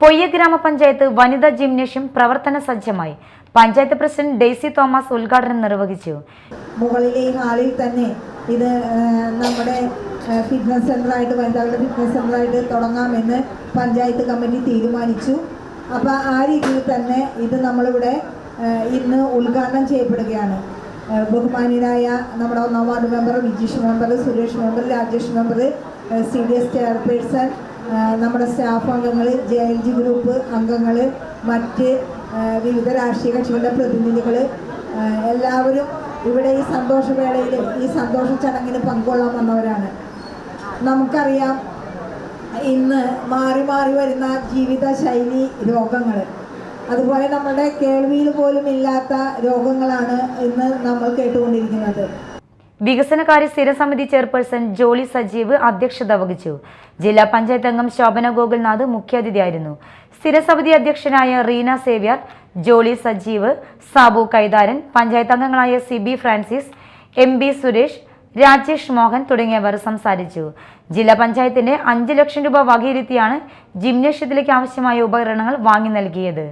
പൊയ്യ ഗ്രാമപഞ്ചായത്ത് വനിതാ ജിംനേഷ്യം പ്രവർത്തന സജ്ജമായി. പഞ്ചായത്ത് പ്രസിഡന്റ് ഡെയ്സി തോമസ് ഉദ്ഘാടനം നിർവഹിച്ചു. മുകളിലെ ഈ ഹാളിൽ തന്നെ ഇത് നമ്മുടെ ഫിറ്റ്നസ് സെന്ററായിട്ട് വനിതകളുടെ ഫിറ്റ്നസ് സെന്ററായിട്ട് തുടങ്ങാമെന്ന് പഞ്ചായത്ത് കമ്മിറ്റി തീരുമാനിച്ചു. അപ്പോൾ ആ രീതിയിൽ തന്നെ ഇത് നമ്മളിവിടെ ഇന്ന് ഉദ്ഘാടനം ചെയ്യപ്പെടുകയാണ്. ആ, നമ്മുടെ ഒന്നാം ward member Vijeesh member Suresh member Rajesh member C D S chairperson നമ്മുടെ സ്റ്റാഫ് അംഗങ്ങൾ ജെ എൽ ജി ഗ്രൂപ്പ് അംഗങ്ങൾ മറ്റ് വിവിധ രാഷ്ട്രീയ കക്ഷികളുടെ പ്രതിനിധികൾ എല്ലാവരും ഇവിടെ ഈ സന്തോഷവേളയിൽ ഈ സന്തോഷ ചടങ്ങിന് പങ്കുകൊള്ളാൻ വന്നവരാണ്. നമുക്കറിയാം ഇന്ന് മാറി മാറി വരുന്ന ജീവിത ശൈലി രോഗങ്ങൾ അതുപോലെ നമ്മുടെ കേൾവിയിൽ പോലും ഇല്ലാത്ത രോഗങ്ങളാണ് ഇന്ന് നമ്മൾ കേട്ടുകൊണ്ടിരിക്കുന്നത്. വികസനകാര്യ സ്ഥിരസമിതി ചെയർപേഴ്സൺ ജോളി സജീവ് അധ്യക്ഷത വഹിച്ചു. ജില്ലാ പഞ്ചായത്ത് അംഗം ശോഭന ഗോകുൽനാഥ് മുഖ്യാതിഥിയായിരുന്നു. സ്ഥിരസമിതി അധ്യക്ഷനായ റീന സേവ്യർ ജോളി സജീവ് സാബു കൈതാരൻ പഞ്ചായത്ത് അംഗങ്ങളായ C B Francis M B Suresh Rajesh Mohan തുടങ്ങിയവർ സംസാരിച്ചു. ജില്ലാ പഞ്ചായത്തിന്റെ അഞ്ച് ലക്ഷം രൂപ വകയിരുത്തിയാണ് ജിംനേഷ്യത്തിലേക്ക് ആവശ്യമായ ഉപകരണങ്ങൾ വാങ്ങി നൽകിയത്.